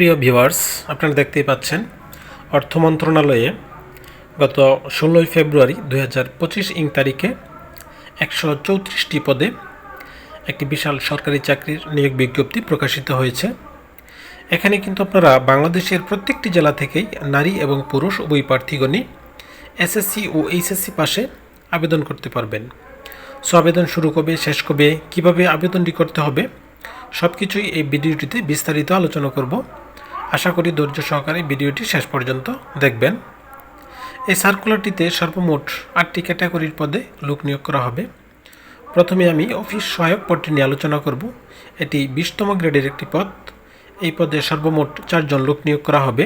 প্রিয় ভিউয়ার্স, আপনারা দেখতেই পাচ্ছেন, অর্থ মন্ত্রণালয়ে গত ষোলোই ফেব্রুয়ারি হাজার পঁচিশ ইং তারিখে একশো চৌত্রিশটি পদে একটি বিশাল সরকারি চাকরির নিয়োগ বিজ্ঞপ্তি প্রকাশিত হয়েছে। এখানে কিন্তু আপনারা বাংলাদেশের প্রত্যেকটি জেলা থেকেই নারী এবং পুরুষ উভয় প্রার্থীগণই এসএসসি ও এইচএসসি পাশে আবেদন করতে পারবেন। সো আবেদন শুরু কবে, শেষ কবে, কীভাবে আবেদনটি করতে হবে সব কিছুই এই ভিডিওটিতে বিস্তারিত আলোচনা করব। আশা করি ধৈর্য সহকারে ভিডিওটি শেষ পর্যন্ত দেখবেন। এই সার্কুলারটিতে সর্বমোট আটটি ক্যাটাগরির পদে লোক নিয়োগ করা হবে। প্রথমে আমি অফিস সহায়ক পদটি নিয়ে আলোচনা করব। এটি বিশতম গ্রেডের একটি পদ। এই পদে সর্বমোট চারজন লোক নিয়োগ করা হবে।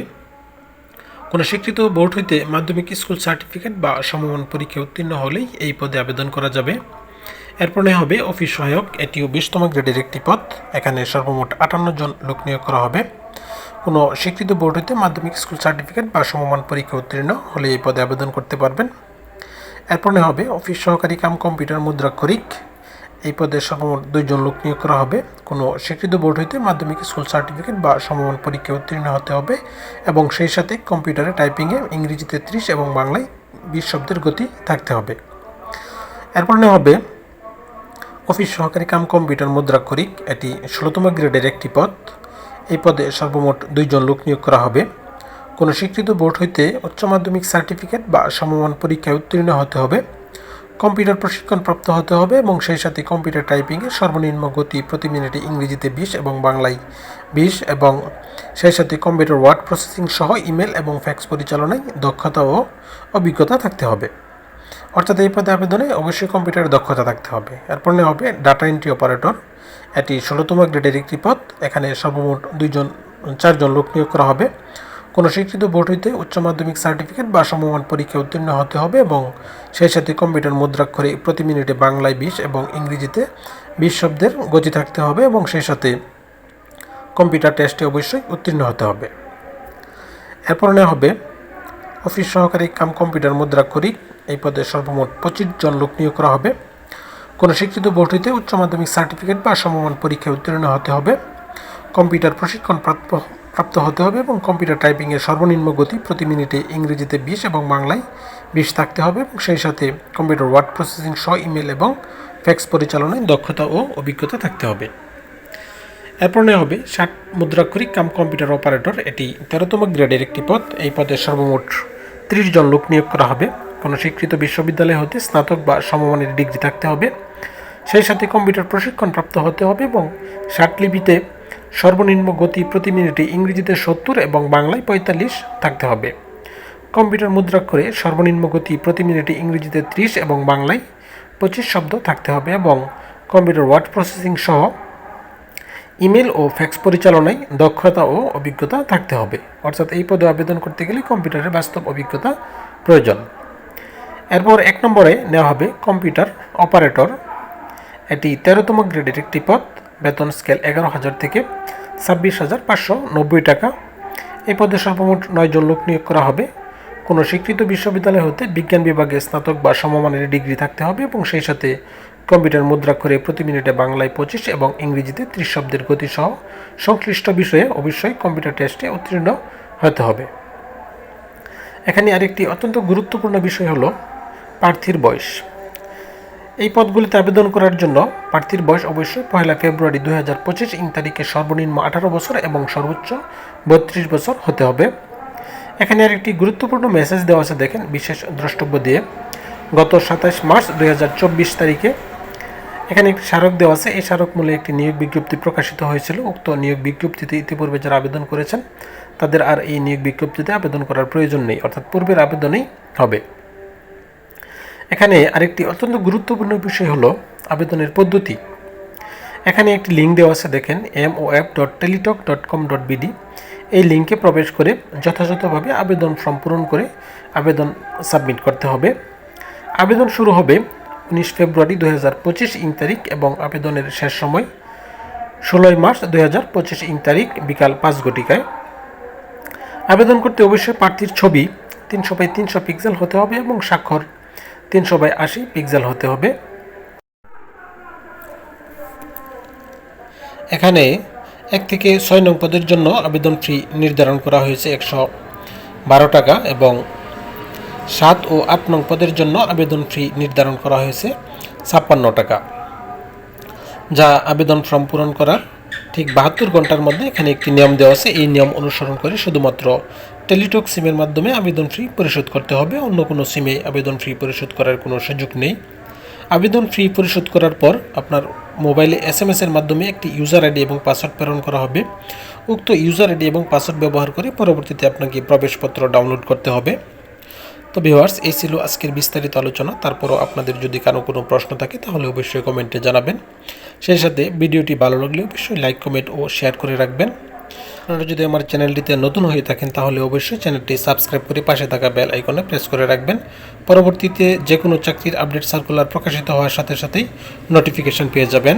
কোনো স্বীকৃত বোর্ড হইতে মাধ্যমিক স্কুল সার্টিফিকেট বা সমমান পরীক্ষায় উত্তীর্ণ হলেই এই পদে আবেদন করা যাবে। এরপরে হবে অফিস সহায়ক। এটিও বিশতম গ্রেডের একটি পদ। এখানে সর্বমোট আটান্ন জন লোক নিয়োগ করা হবে। কোনো স্বীকৃত বোর্ড হইতে মাধ্যমিক স্কুল সার্টিফিকেট বা সমমান পরীক্ষা উত্তীর্ণ হলে এই পদে আবেদন করতে পারবেন। এরপরে হবে অফিস সহকারী কাম কম্পিউটার মুদ্রাক্ষরিক এই পদে সর্বমোট দুইজন লোক নিয়োগ করা হবে। কোনো স্বীকৃত বোর্ড হইতে মাধ্যমিক স্কুল সার্টিফিকেট বা সমমান পরীক্ষায় উত্তীর্ণ হতে হবে এবং সেই সাথে কম্পিউটারে টাইপিংয়ে ইংরেজিতে ত্রিশ এবং বাংলায় বিশ শব্দের গতি থাকতে হবে। এরপরে হবে অফিস সহকারী কাম কম্পিউটার মুদ্রাক্ষরিক এটি ষোলোতম গ্রেডের একটি পদ। এই পদে সর্বমোট দুইজন লোক নিয়োগ করা হবে। কোনো স্বীকৃত বোর্ড হইতে উচ্চ মাধ্যমিক সার্টিফিকেট বা সমমান পরীক্ষায় উত্তীর্ণ হতে হবে। কম্পিউটার প্রশিক্ষণ প্রাপ্ত হতে হবে এবং সেই সাথে কম্পিউটার টাইপিংয়ে সর্বনিম্ন গতি প্রতি মিনিটে ইংরেজিতে বিশ এবং বাংলায় বিশ এবং সেই সাথে কম্পিউটার ওয়ার্ড প্রসেসিং সহ ইমেল এবং ফ্যাক্স পরিচালনায় দক্ষতা ও অভিজ্ঞতা থাকতে হবে। অর্থাৎ এই পদে আবেদনে অবশ্যই কম্পিউটারের দক্ষতা থাকতে হবে। এরপরে হবে ডাটা এন্ট্রি অপারেটর এটি ষোলোতম গ্রেডের একটি পদ। এখানে সর্বমোট দুইজন, চারজন লোক নিয়োগ করা হবে। কোনো স্বীকৃত বোর্ড হইতে উচ্চ মাধ্যমিক সার্টিফিকেট বা সমমান পরীক্ষায় উত্তীর্ণ হতে হবে এবং সেই সাথে কম্পিউটার মুদ্রাক্ষরে প্রতি মিনিটে বাংলায় বিশ এবং ইংরেজিতে বিশ শব্দের গতি থাকতে হবে এবং সেই সাথে কম্পিউটার টেস্টে অবশ্যই উত্তীর্ণ হতে হবে। এরপরে হবে অফিস সহকারী কাম কম্পিউটার মুদ্রাক্ষরিক এই পদে সর্বমোট পঁচিশ জন লোক নিয়োগ করা হবে। কোনো শিক্ষিত বোর্ড হইতে উচ্চ মাধ্যমিক সার্টিফিকেট বা সমমান পরীক্ষায় উত্তীর্ণ হতে হবে। কম্পিউটার প্রশিক্ষণ প্রাপ্ত প্রাপ্ত হতে হবে এবং কম্পিউটার টাইপিংয়ের সর্বনিম্ন গতি প্রতি মিনিটে ইংরেজিতে বিশ এবং বাংলায় বিশ থাকতে হবে এবং সেই সাথে কম্পিউটার ওয়ার্ড প্রসেসিং সহ ইমেল এবং ফ্যাক্স পরিচালনায় দক্ষতা ও অভিজ্ঞতা থাকতে হবে। এরপরে হবে ষাট মুদ্রাক্ষরিক কাম কম্পিউটার অপারেটর। এটি তেরোতম গ্রেডের একটি পদ। এই পদে সর্বমোট ত্রিশ জন লোক নিয়োগ করা হবে। কোনো স্বীকৃত বিশ্ববিদ্যালয় হতে স্নাতক বা সমমানের ডিগ্রি থাকতে হবে। সেই সাথে কম্পিউটার প্রশিক্ষণ প্রাপ্ত হতে হবে এবং লিপিতে সর্বনিম্ন গতি প্রতি মিনিটে ইংরেজিতে সত্তর এবং বাংলায় পঁয়তাল্লিশ থাকতে হবে। কম্পিউটার মুদ্রাক্ষরে সর্বনিম্ন গতি প্রতি মিনিটে ইংরেজিতে ত্রিশ এবং বাংলায় পঁচিশ শব্দ থাকতে হবে এবং কম্পিউটার ওয়ার্ড প্রসেসিং সহ ইমেল ও ফ্যাক্স পরিচালনায় দক্ষতা ও অভিজ্ঞতা থাকতে হবে। অর্থাৎ এই পদে আবেদন করতে গেলে কম্পিউটারের বাস্তব অভিজ্ঞতা প্রয়োজন। এরপর এক নম্বরে নেওয়া হবে কম্পিউটার অপারেটর। এটি তেরোতম গ্রেডের একটি পদ, বেতন স্কেল এগারো হাজার থেকে ছাব্বিশ হাজার পাঁচশো নব্বই টাকা। এই পদে সর্বমোট নয়জন লোক নিয়োগ করা হবে। কোনো স্বীকৃত বিশ্ববিদ্যালয় হতে বিজ্ঞান বিভাগে স্নাতক বা সমমানের ডিগ্রি থাকতে হবে এবং সেই সাথে কম্পিউটার মুদ্রাক্ষরে প্রতি মিনিটে বাংলায় পঁচিশ এবং ইংরেজিতে ত্রিশ শব্দের গতিসহ সংশ্লিষ্ট বিষয়ে অবশ্যই কম্পিউটার টেস্টে উত্তীর্ণ হতে হবে। এখানে আরেকটি অত্যন্ত গুরুত্বপূর্ণ বিষয় হলো প্রার্থীর বয়স। এই পদগুলিতে আবেদন করার জন্য প্রার্থীর বয়স অবশ্যই পয়লা ফেব্রুয়ারি দুই হাজার পঁচিশ ইং তারিখে সর্বনিম্ন আঠারো বছর এবং সর্বোচ্চ বত্রিশ বছর হতে হবে। এখানে আর একটি গুরুত্বপূর্ণ মেসেজ দেওয়া আছে দেখেন, বিশেষ দ্রষ্টব্য দিয়ে। গত সাতাশ মার্চ দুই হাজার চব্বিশ তারিখে এখানে একটি স্মারক দেওয়া আছে। এই স্মারক মূলে একটি নিয়োগ বিজ্ঞপ্তি প্রকাশিত হয়েছিল। উক্ত নিয়োগ বিজ্ঞপ্তিতে ইতিপূর্বে যারা আবেদন করেছেন, তাদের আর এই নিয়োগ বিজ্ঞপ্তিতে আবেদন করার প্রয়োজন নেই, অর্থাৎ পূর্বের আবেদনেই হবে। এখানে আরেকটি অত্যন্ত গুরুত্বপূর্ণ বিষয় হলো আবেদনের পদ্ধতি। এখানে একটি লিঙ্ক দেওয়া আছে দেখেন M O app dot Teletalk dot com dot BD এই লিঙ্কে প্রবেশ করে যথাযথভাবে আবেদন ফর্ম পূরণ করে আবেদন সাবমিট করতে হবে। আবেদন শুরু হবে উনিশ ফেব্রুয়ারি দু হাজার পঁচিশ ইং তারিখ এবং আবেদনের শেষ সময় ষোলোই মার্চ দু হাজার পঁচিশ ইং তারিখ বিকাল পাঁচ ঘটিকায়। আবেদন করতে অবশ্যই প্রার্থীর ছবি তিনশো বাই তিনশো পিক্সেল হতে হবে এবং স্বাক্ষর তিনশো বাই আশি পিক্সেল হতে হবে। এখানে এক থেকে ছয় নং পদের জন্য আবেদন ফি নির্ধারণ করা হয়েছে একশো বারো টাকা এবং সাত ও আট নং পদের জন্য আবেদন ফি নির্ধারণ করা হয়েছে ছাপ্পান্ন টাকা। যা আবেদন ফর্ম পূরণ করার ঠিক বাহাত্তর ঘণ্টার মধ্যে এখানে একটি নিয়ম দেওয়া আছে। এই নিয়ম অনুসরণ করে শুধুমাত্র টেলিটক সিমের মাধ্যমে আবেদন ফি পরিশোধ করতে হবে। অন্য কোনো সিমে আবেদন ফি পরিশোধ করার কোনো সুযোগ নেই। আবেদন ফি পরিশোধ করার পর আপনার মোবাইলে এস এম এর মাধ্যমে একটি ইউজার আইডি এবং পাসওয়ার্ড প্রেরণ করা হবে। উক্ত ইউজার আইডি এবং পাসওয়ার্ড ব্যবহার করে পরবর্তীতে আপনাকে প্রবেশপত্র ডাউনলোড করতে হবে। তো ভিউয়ার্স, এই ছিল আজকের বিস্তারিত আলোচনা। তারপরও আপনাদের যদি কারও কোনো প্রশ্ন থাকে, তাহলে অবশ্যই কমেন্টে জানাবেন। সেই সাথে ভিডিওটি ভালো লাগলে অবশ্যই লাইক, কমেন্ট ও শেয়ার করে রাখবেন। আপনারা যদি আমার চ্যানেলটিতে নতুন হয়ে থাকেন, তাহলে অবশ্যই চ্যানেলটি সাবস্ক্রাইব করে পাশে থাকা বেল আইকনে প্রেস করে রাখবেন। পরবর্তীতে যে কোনো চাকরির আপডেট সার্কুলার প্রকাশিত হওয়ার সাথে সাথেই নোটিফিকেশন পেয়ে যাবেন।